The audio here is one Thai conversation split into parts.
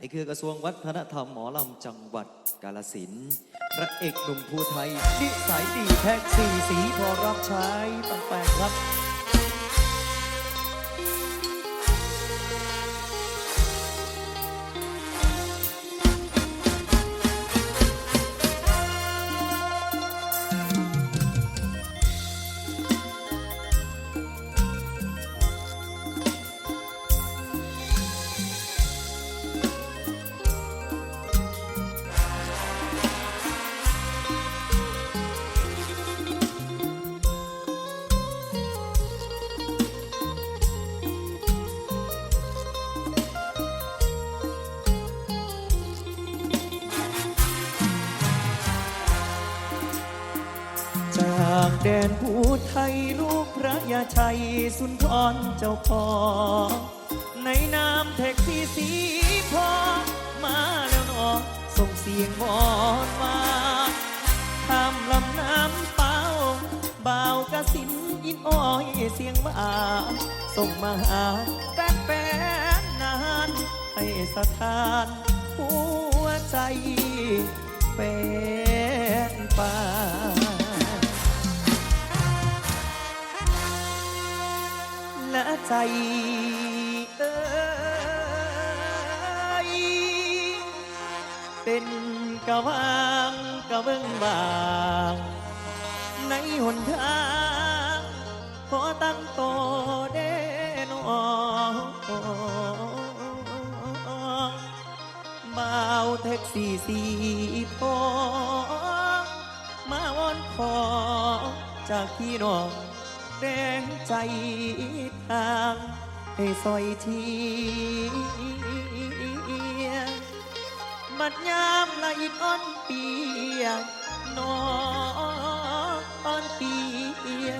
นี่คือกระทรวงวัฒนธรรมหมอลำจังหวัดกาลสินพระเอกหนุ่มภูไทยนิสัยดีแท็กซี่สีพอรับใช้ตั้งแปลงครับ แดนพูไทยลูกพระยาชัยสุนทรเจ้าพ่อในนามแท็กซี่สีพอมาแล้วนอส่งเสียงวอนมาข้ามลำน้ำเปล่าบ่าวกสินยินอ้อยเสียงหวาส่งมาหาแฟนแฟนๆนานให้สถานหัวใจเป็นป่า และใจเอยเป็นกะวางกะเบิ้งบางในหนทางขอตั้งโตเด้นอบ่าวแท็กซี่สีทองมาวอนขอจากพี่น้อง แรงใจทางให้ซอยทียบัดยามละอิดอ่อนเปียนอนอ่อนเปีย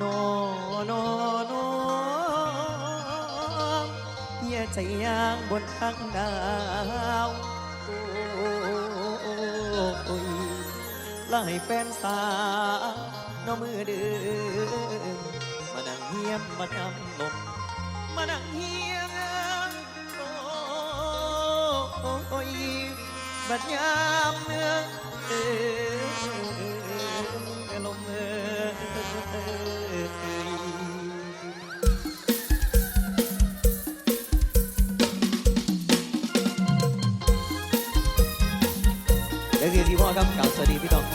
นอนอนอนเฮียใจยางบนทางดาวโอ้ย ไล่แฟนสาน้อมือเดิมมานั่งเฮียมมานำนมมานั่งเฮียมโอ้ยบัดยามเมื่อเออลมเอเดี๋ยวที่พ่อครับกล่าวสวัสดีพี่น้อง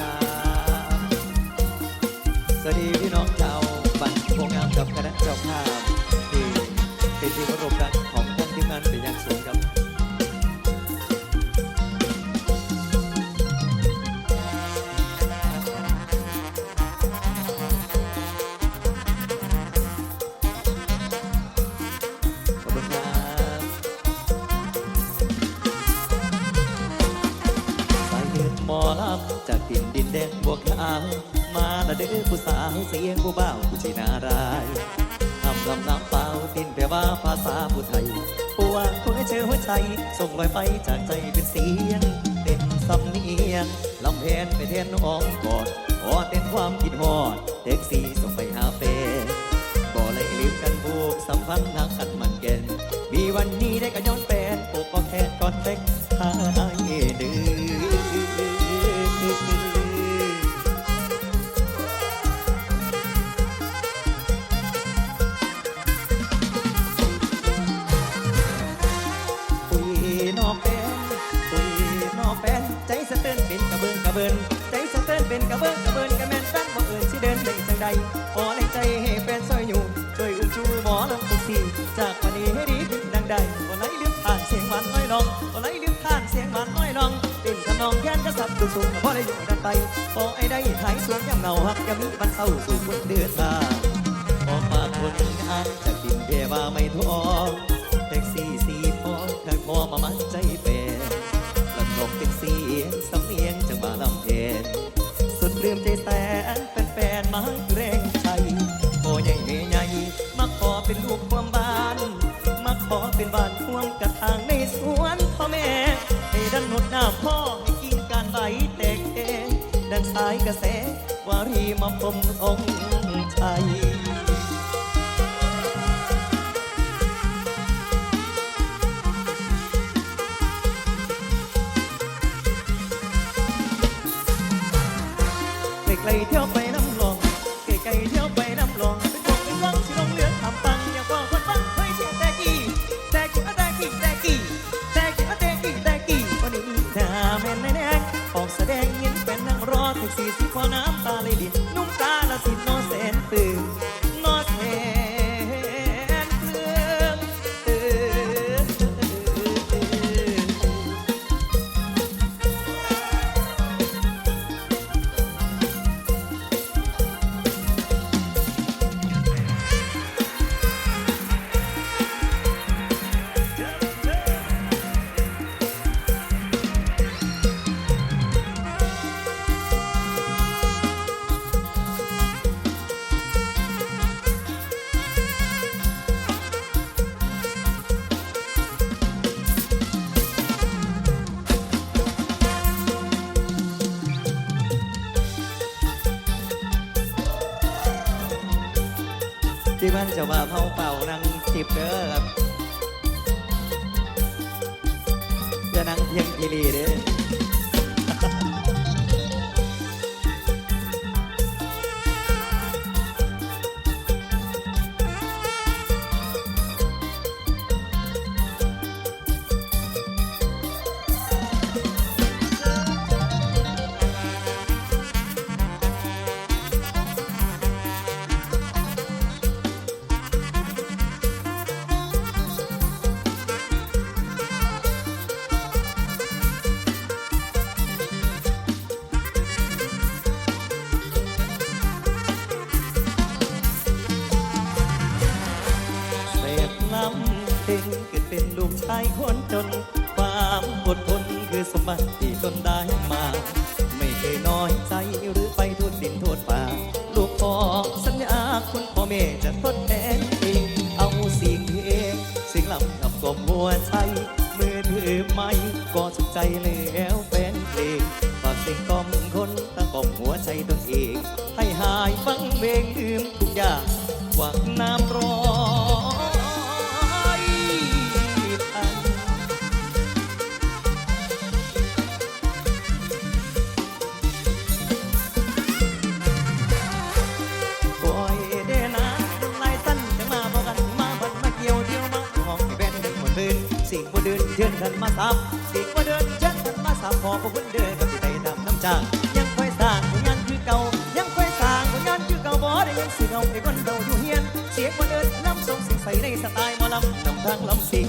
แปลว่าภาษาผู้ไทยผู้วางผู้ให้เจอหัวใจ ส่งลอยไปจากใจเป็นเสียง เป็นสำเนียงลำเพนไปเทนน้องกอดขอเต้นความคิดฮอดเท็กซี่ส่งไปหาเฟนบ่เลยลืมกันผูกสัมพันธ์นักกันมันเก่นมีวันนี้ได้ก็ย้อนแฟนปกป้องแทนก่อนเท็กหายดื้อ ลำทุกทีจากวันนี้ให้ดีขึ้นดังใดบ่ไหลลืมผ่านเสียงหวานน้อยลองบ่ไหลลืมผ่านเสียงหวานน้อยลองเป็นทำนองแค้นกระสับตุกสูงพอได้อยู่ดันไปพอไอ้ได้ถ่ายสวนยามเงาฮักยามมีบันเศร้าสู่คนเดือดตาออกมาคนงานจากดินเทว่าไม่ท้อแท็กซี่สีพอเคยพอมามันใจเป็นลำนกเป็นเสียงสำเนียง เป็นบ้านห่วงกระทางในสวนพ่อแม่ให้ดันหนดหน้าพ่อให้กิ่งการใบแตกเองดังสายกระแสวารีมาพรมองค์ชั กซี่สีฟ้าน้ำตาเลยดินนุ่มตาละสินนอแสน ที่บ้านจะว่าเผาเป่านังจิบเด้อครับจะนั่งเพียงกีรีเด้อ เป็นลูกชายคนจน ความอดทนคือสมบัติที่ตนได้มา ไม่เคยน้อยใจหรือไปโทษดินโทษป่าลูกพอสัญญาคุณพ่อแม่จะทดแทนเองเอาสิ่งเองสิ่งลำนับกบมหัวใจมือถือไม่ก็สุขใจเลย เดินเชิญกันมาสับสิ่งบ่เดินเชิญกันมาสับพอพวกคุณเดินกับที่ใดดำน้ำจางยังค่อยสร้างผลงานคือเก่ายังค่อยสร้างผลงานคือเก่าบ่ได้ยังสิเอาไอ้คนเก่าอยู่เฮียนเสียงบ่เดินน้ำทรงสิ่งใส่ในสไตล์หมอลำนำทางลำสิง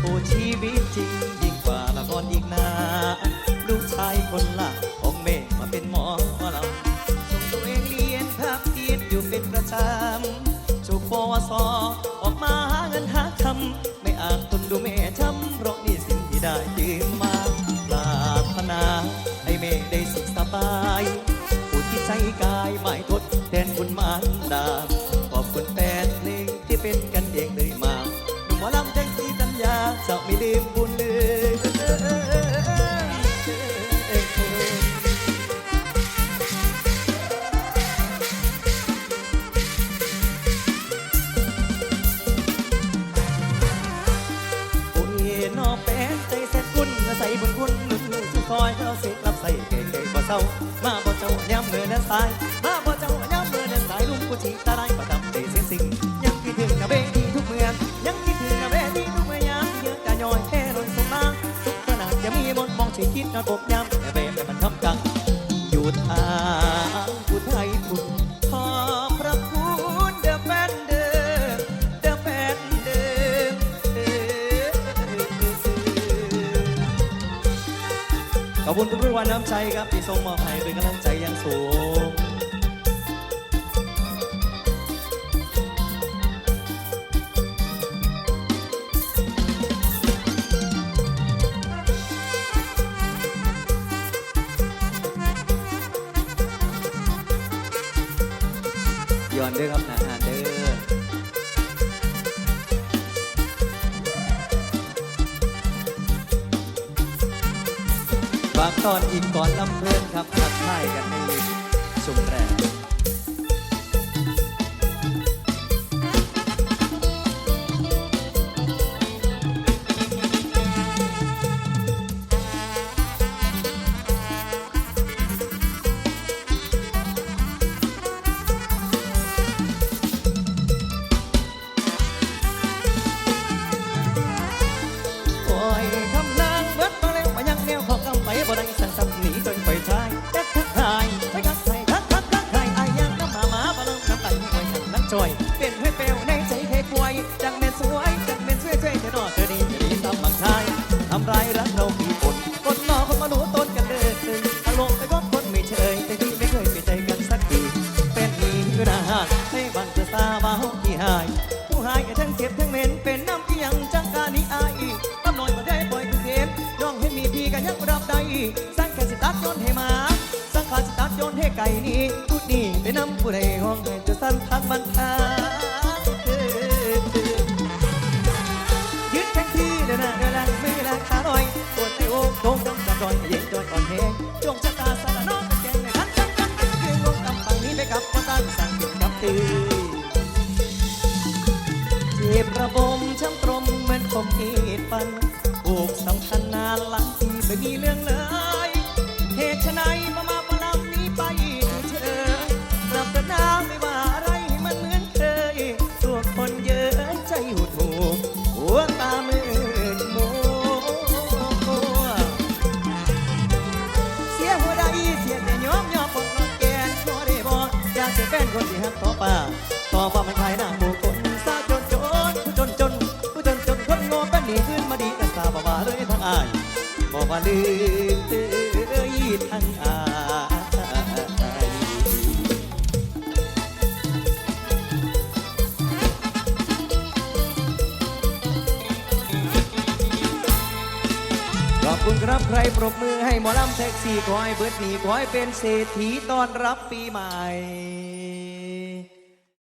โอ้ชีวิตจริงยิ่งกว่าละครอีกนาลูกชายคนละของแม่มาเป็นหมอายไม่ทดแทนคุณมารดาขอบคุณแฟนเพลงที่เป็นกันเองเลยมาหนุ่มหมอลำแจ้งที่สัญญาจะไม่ลืมบุญเลยนอแป้นใจเสร็จกุนใส่บนคุณนุ่มหนุ่มสุคอยเราเสร็จรับใส่เก่งๆบ่าเศร้า เมื่อเดินสายมาบ่เจ้าย้ำเมื่อเดินสายลุงกูจีตาไรประดำเตะเสียงสิ่งยังคิดถึงนะเบดีทุกเมื่อยังคิดถึงนะเบดีทุกเมื่อยามเยอะกะย้อยแค่ลนสงมาทุกขนาดจะมีมนมองชีคิดนอนอกย้ำแต่เบมันทำกังอยู่ทา ขอบคุณทุกๆวันน้ำใจครับที่ส่งมอบให้เป็นกำลังใจอย่างสูงย้อนด้อครับนา ก่อนอีกก่อนลำเพลินครับทักทายกันในสุ่มแรก ตาเบาที่หาย ผู้หายแต่ทั้งเจ็บทั้งเหม็นเป็นน้ำอีหยังจังการนี้อายอีกน้ำน้อยมาได้ปล่อยคือเทมน้องให้มีพี่กันยังรับได้ร้างแค่สตาร์ทยนให้มาสร้างขาสตาร์ทยนให้ไก่นี้พูดนี่เป็นน้ำผู้ใดห้องให้จะสั่นทักมันทา ลืมเอ้ยทั้งอาขอบคุณครับใครปรบมือให้หมอลำแท็กซี่คอย์เบิร์ดหนีคอย์เป็นเศรษฐีต้อนรับปีใหม่